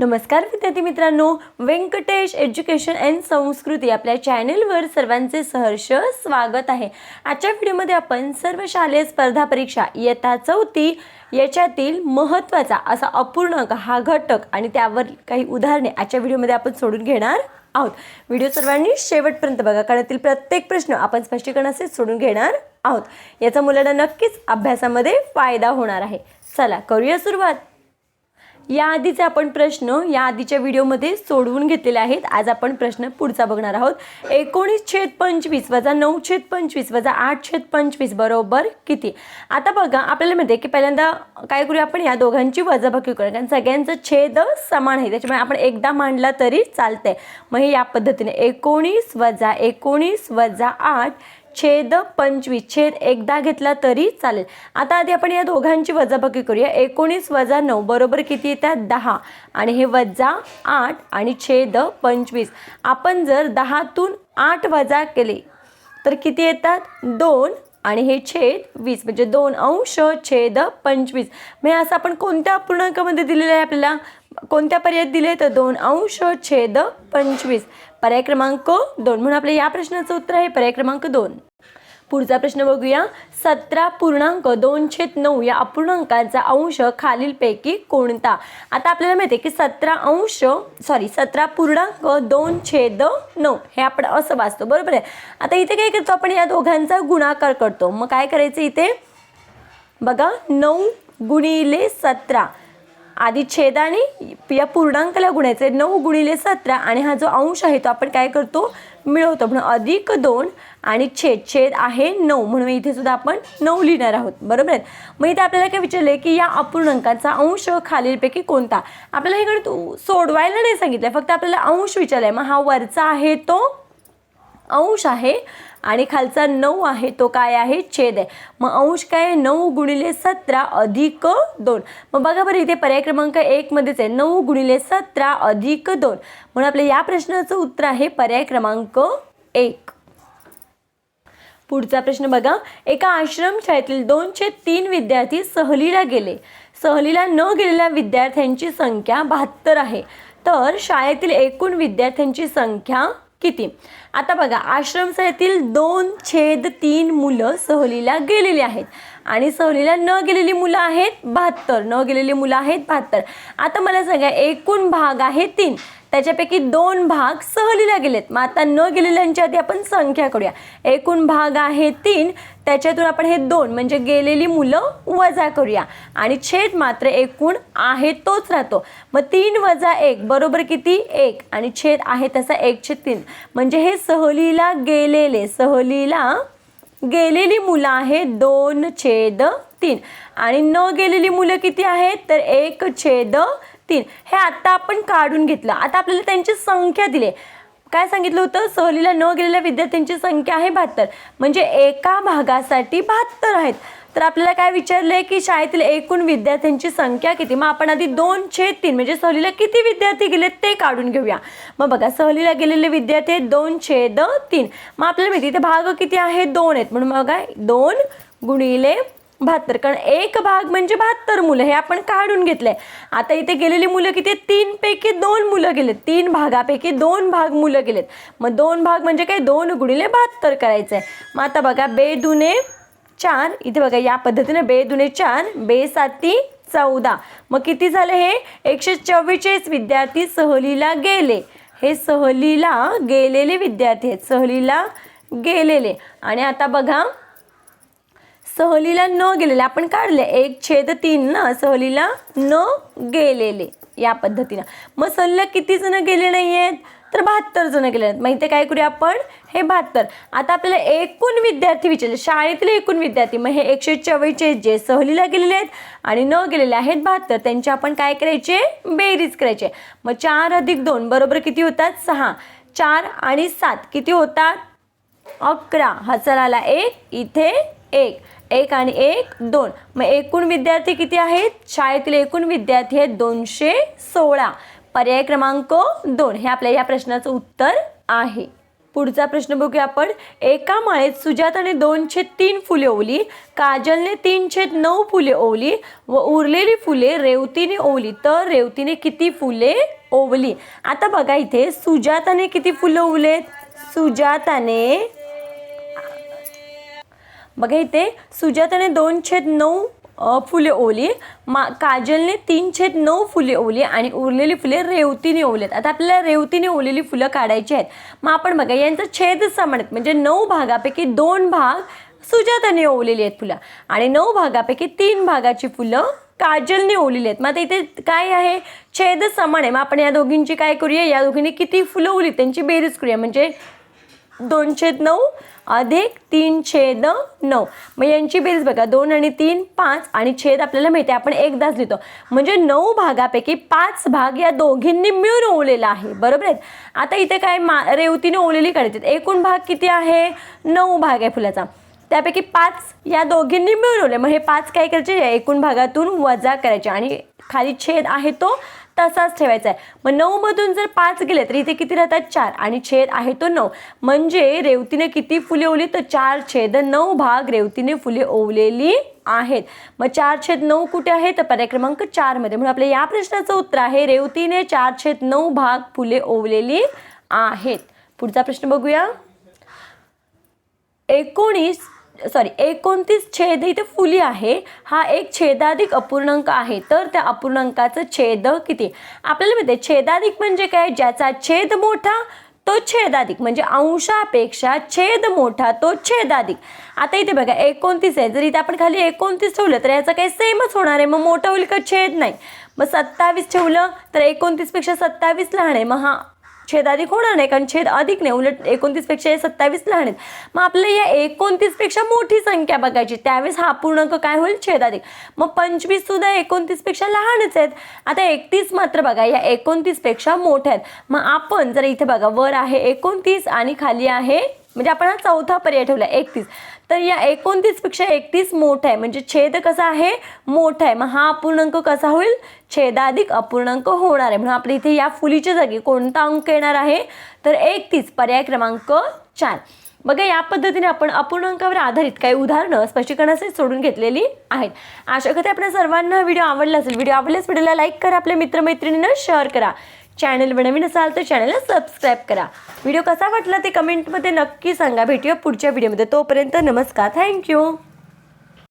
नमस्कार विद्यार्थी मित्रांनो. व्यंकटेश एज्युकेशन अँड संस्कृती आपल्या चॅनेलवर सर्वांचे सहर्ष स्वागत आहे. आजच्या व्हिडिओमध्ये आपण सर्व शालेय स्पर्धा परीक्षा इयत्ता चौथी याच्यातील महत्त्वाचा असा अपूर्णांक हा घटक आणि त्यावर काही उदाहरणे आजच्या व्हिडिओमध्ये आपण सोडून घेणार आहोत. व्हिडिओ सर्वांनी शेवटपर्यंत बघा कारण यातील प्रत्येक प्रश्न आपण स्पष्टीकरणाचे सोडून घेणार आहोत. याचा मुलांना नक्कीच अभ्यासामध्ये फायदा होणार आहे. चला करूया सुरुवात. या आधीचे आपण प्रश्न या आधीच्या व्हिडिओमध्ये सोडवून घेतलेले आहेत. आज आपण प्रश्न पुढचा बघणार आहोत. एकोणीस छेद पंचवीस वजा नऊ छेद पंचवीस वजा आठ छेद पंचवीस बरोबर किती? आता बघा आपल्याला माहिती आहे की पहिल्यांदा काय करूया आपण? या दोघांची वजाबाकी करूया. कारण सगळ्यांचं छेद समान आहे. त्याच्यामुळे आपण एकदा मांडला तरी चालतंय. मग हे या पद्धतीने एकोणीस वजा एकोणीस वजा आठ छेद पंचवीस छेद एकदा घेतला तरी चालेल. आता आधी आपण या दोघांची वजाबाकी करूया. एकोणीस वजा नऊ बरोबर किती येतात दहा. आणि हे वजा आठ आणि छेद पंचवीस. आपण जर दहातून आठ वजा केले तर किती येतात? दोन आणि हे छेद वीस. म्हणजे दोन अंश छेद पंचवीस. म्हणजे असं आपण कोणत्या पूर्णांकामध्ये दिलेलं आहे आपल्याला? कोणत्या पर्यायात दिले? तर दोन अंश छेद पंचवीस. पर्याय क्रमांक दोन म्हणून आपल्या या प्रश्नाचं उत्तर आहे. पर्याय क्रमांक दोन. पुढचा प्रश्न बघूया. सतरा पूर्णांक दोन छेद नऊ या अपूर्णांकाचा अंश खालीलपैकी कोणता? आता आपल्याला माहिती आहे की सतरा अंश सॉरी सतरा पूर्णांक दोन छेद नऊ हे आपण असं वाचतो. बरोबर आहे? आता इथे काय करतो आपण? या दोघांचा गुणाकार करतो. मग काय करायचं इथे? बघा नऊ गुणिले सतरा. आधी छेद आणि या पूर्णांकाला गुणायचे. नऊ गुणिले सतरा आणि हा जो अंश आहे तो आपण काय करतो? मिळवतो. म्हणून अधिक दोन आणि छेद. छेद आहे नऊ. म्हणून इथे सुद्धा आपण नऊ लिहिणार आहोत. बरोबर? आहे मग इथे आपल्याला काय विचारले की या अपूर्णांकाचा अंश खालीलपैकी कोणता? आपल्याला इकडे तू सोडवायला नाही सांगितलं फक्त आपल्याला अंश विचारलाय. मग हा वरचा आहे तो अंश आहे आणि खालचा नऊ आहे तो काय आहे? छेद आहे. मग अंश काय आहे? नऊ गुणिले सतरा अधिक दोन. मग बघा बरं इथे पर्याय क्रमांक एकमध्येच आहे. नऊ गुणिले सतरा अधिक दोन. म्हणून आपल्या या प्रश्नाचं उत्तर आहे पर्याय क्रमांक एक. पुढचा प्रश्न बघा. एका आश्रमशाळेतील दोनशे तीन विद्यार्थी सहलीला गेले. सहलीला न गेलेल्या विद्यार्थ्यांची संख्या बहात्तर आहे. तर शाळेतील एकूण विद्यार्थ्यांची संख्या किती? आता बघा आश्रमशाळेतील दोन छेद तीन मुलं सहलीला गेलेली आहेत. आणि सहलीला न गेलेली मुलं आहेत बहात्तर. न गेलेली मुलं आहेत बहात्तर. आता मला सांगा एकूण भाग आहे तीन. त्याच्यापैकी दोन भाग सहलीला गेलेत. मग आता न गेलेल्यांच्या आधी आपण संख्या करूया. एकूण भाग आहे तीन. त्याच्यातून आपण हे दोन म्हणजे गेलेली मुलं वजा करूया. आणि छेद मात्र एकूण आहे तोच राहतो. मग तीन वजा एक बरोबर किती? एक. आणि छेद आहे तसा एक छेद तीन. म्हणजे हे सहलीला गेलेले सहलीला गेलेली मुलं आहेत दोन छेद तीन. आणि न गेलेली मुलं किती आहेत? तर एक छेद तीन. हे आत्ता आपण काढून घेतलं. आता आपल्याला त्यांची संख्या दिली काय सांगितलं होतं? सहलीला न गेलेल्या विद्यार्थ्यांची संख्या आहे बहात्तर. म्हणजे एका भागासाठी बहात्तर आहेत. तर आपल्याला काय विचारलं आहे की शाळेतील एकूण विद्यार्थ्यांची संख्या किती? मग आपण आधी दोन छेद तीन म्हणजे सहलीला किती विद्यार्थी गेलेत ते काढून घेऊया. मग बघा सहलीला गेलेले विद्यार्थी आहेत दोन छेद तीन. मग आपल्याला माहिती इथे भाग किती आहे? दोन आहेत. म्हणून बघा दोन गुणिले बहात्तर. कारण एक भाग म्हणजे बहात्तर मुलं हे आपण काढून घेतलंय. आता इथे गेलेली मुलं किती आहेत? तीन पैकी दोन मुलं गेलेत. तीन भागापैकी दोन भाग मुलं गेलेत. मग दोन भाग म्हणजे काय? दोन गुणिले बहात्तर करायचं आहे मग आता बघा बे दुने चार. इथे बघा या पद्धतीने बे दुने चार बे साती चौदा. मग किती झालं हे? एकशे चव्वेचाळीस विद्यार्थी सहलीला गेले. हे सहलीला गेलेले विद्यार्थी आहेत. सहलीला गेलेले. आणि आता बघा सहलीला न गेलेले आपण काढले. एक छेद तीन ना सहलीला न गेलेले या पद्धतीनं. मग सहलीला किती जण गेले नाही आहेत तर बहात्तर जण गेले आहेत माहिती काय करूया आपण? हे बहात्तर. आता आपल्याला एकूण विद्यार्थी विचारले. शाळेतले एकूण विद्यार्थी. मग हे एकशे चव्वेचाळीस जे सहलीला गेलेले आहेत आणि न गेलेले आहेत बहात्तर त्यांचे आपण काय करायचे? बेरीज करायचे. मग चार अधिक दोन बरोबर किती होतात? सहा. चार आणि सात किती होतात? अकरा. हा चलाला एक. इथे एक. एक आणि एक दोन. मग एकूण विद्यार्थी किती आहेत? शाळेतील एकूण विद्यार्थी आहेत दोनशे सोळा. पर्याय क्रमांक दोन. हे आपल्या या प्रश्नाचं उत्तर आहे. पुढचा प्रश्न बघूया आपण. एका माळेत सुजाताने दोनशे तीन फुले ओवली काजलने तीनशे नऊ फुले ओवली व उरलेली फुले रेवतीने ओवली. तर रेवतीने किती फुले ओवली? आता बघा इथे सुजाताने किती फुलं ओवलेत? सुजाताने बघा इथे सुजाताने दोन छेद नऊ फुले ओवली. मा काजलने तीन छेद नऊ फुले ओवली आणि उरलेली फुले रेवतीने ओवलेत. आता आपल्याला रेवतीने ओवलेली फुलं काढायची आहेत. मग आपण बघा यांचं छेद समान आहेत. म्हणजे नऊ भागापैकी दोन भाग सुजाताने ओवलेली आहेत फुलं. आणि नऊ भागापैकी तीन भागाची फुलं काजलने ओवलेली आहेत. मग आता इथे काय आहे? छेद समान आहे. मग आपण या दोघींची काय करूया? या दोघींनी किती फुलं ओवली त्यांची बेरीज करूया. म्हणजे दोन छेद नऊ अधिक तीन छेद नऊ. मग यांची बेरीज बघा दोन आणि तीन पाच आणि छेद आपल्याला माहिती आहे आपण एकदाच लिहितो. म्हणजे नऊ भागापैकी पाच भाग या दोघींनी मिळून ओवलेला आहे बरोबर आहेत आता इथे काय मा रेवतीने ओवलेली काढायची एकूण भाग किती आहे? नऊ भाग आहे फुलाचा. त्यापैकी पाच या दोघींनी मिळवले. मग हे पाच काय करायचे? या एकूण भागातून वजा करायचे. आणि खाली छेद आहे तो तसाच ठेवायचा आहे. मग नऊमधून जर पाच गेले तर इथे किती राहतात? चार. आणि छेद आहे तो नऊ. म्हणजे रेवतीने किती फुले ओवली? तर चार छेद नऊ भाग रेवतीने फुले ओवलेली आहेत. मग चार छेद नऊ कुठे आहे? तर पर्याय क्रमांक चारमध्ये म्हणून आपल्या या प्रश्नाचं उत्तर आहे रेवतीने चार छेद नऊ भाग फुले ओवलेली आहेत. पुढचा प्रश्न बघूया. एकोणीस सॉरी एकोणतीस छेद इथे फुली आहे. हा एक छेदाधिक अपूर्णांक आहे. तर त्या अपूर्णांकाचं छेद किती? आपल्याला माहिती आहे छेदाधिक म्हणजे काय? ज्याचा छेद मोठा तो छेदाधिक. म्हणजे अंशापेक्षा छेद मोठा तो छेदाधिक. आता इथे बघा एकोणतीस आहे. जर इथे आपण खाली एकोणतीस ठेवलं तर याचा काही सेमच होणार आहे. मग मोठं होईल का छेद? नाही. मग सत्तावीस ठेवलं तर एकोणतीसपेक्षा सत्तावीस लहान आहे. मग हा छेद अधिक होणार नाही कारण छेद अधिक नाही उलट एकोणतीसपेक्षा हे सत्तावीस लहान आहेत मग आपल्याला या एकोणतीसपेक्षा मोठी संख्या बघायची त्यावेळेस हा पूर्णांक काय होईल? छेद अधिक. मग पंचवीस सुद्धा एकोणतीसपेक्षा लहानच आहेत. आता एकतीस मात्र बघा या एकोणतीसपेक्षा मोठ्या आहेत. मग आपण जर इथे बघा वर आहे एकोणतीस आणि खाली आहे म्हणजे आपण हा चौथा पर्याय ठेवला एकतीस. तर या एकोणतीसपेक्षा एकतीस मोठा आहे. म्हणजे छेद कसा आहे? मोठा आहे. मग हा अपूर्णांक कसा होईल? छेदाधिक अपूर्णांक होणार आहे. म्हणून आपल्या इथे या फुलीच्या जागी कोणता अंक येणार आहे? तर एकतीस पर्याय क्रमांक चार. बघा या पद्धतीने आपण अपूर्णांकावर आधारित काही उदाहरणं स्पष्टीकरणासाठी सोडून घेतलेली आहेत. आशा करते आपल्या सर्वांना व्हिडिओ आवडला असेल. व्हिडिओ आवडल्यास व्हिडिओला लाईक करा. आपल्या मित्रमैत्रिणींना शेअर करा. चॅनलवर नवीन असाल तर चॅनलला सबस्क्राईब करा. व्हिडिओ कसा वाटला ते कमेंटमध्ये नक्की सांगा. भेटूया पुढच्या व्हिडिओमध्ये तोपर्यंत नमस्कार. थँक्यू